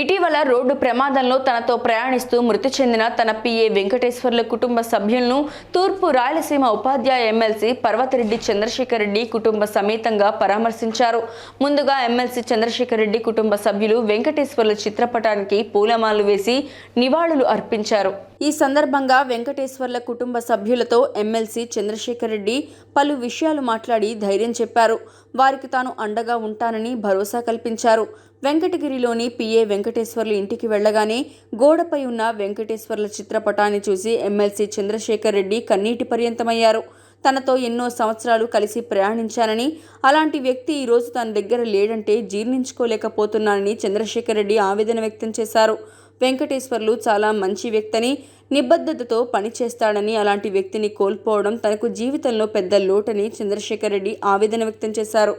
ఇటీవల రోడ్డు ప్రమాదంలో తనతో ప్రయాణిస్తూ మృతి చెందిన తన పిఏ వెంకటేశ్వర్ల కుటుంబ సభ్యులను తూర్పు రాయలసీమ ఉపాధ్యాయ ఎమ్మెల్సీ పర్వతిరెడ్డి చంద్రశేఖర్ రెడ్డి కుటుంబ సమేతంగా పరామర్శించారు. ముందుగా ఎమ్మెల్సీ చంద్రశేఖర్ రెడ్డి కుటుంబ సభ్యులు వెంకటేశ్వర్ల చిత్రపటానికి పూలమాలలు వేసి నివాళులు అర్పించారు. ఈ సందర్భంగా వెంకటేశ్వర్ల కుటుంబ సభ్యులతో ఎమ్మెల్సీ చంద్రశేఖర్ రెడ్డి పలు విషయాలు మాట్లాడి ధైర్యం చెప్పారు. వారికి తాను అండగా ఉంటానని భరోసా కల్పించారు. వెంకటగిరిలోని పిఏ వెంకటేశ్వర్లు ఇంటికి వెళ్ళగానే గోడపై ఉన్న వెంకటేశ్వర్ల చిత్రపటాన్ని చూసి ఎమ్మెల్సీ చంద్రశేఖర్ రెడ్డి కన్నీటి పర్యంతమయ్యారు. తనతో ఎన్నో సంవత్సరాలు కలిసి ప్రయాణించానని అలాంటి వ్యక్తి ఈరోజు తన దగ్గర లేడంటే జీర్ణించుకోలేకపోతున్నానని చంద్రశేఖర్ రెడ్డి ఆవేదన వ్యక్తం చేశారు. వెంకటేశ్వర్లు చాలా మంచి వ్యక్తిని నిబద్ధతతో పనిచేస్తాడని అలాంటి వ్యక్తిని కోల్పోవడం తనకు జీవితంలో పెద్ద లోటని చంద్రశేఖర్ రెడ్డి ఆవేదన వ్యక్తం చేశారు.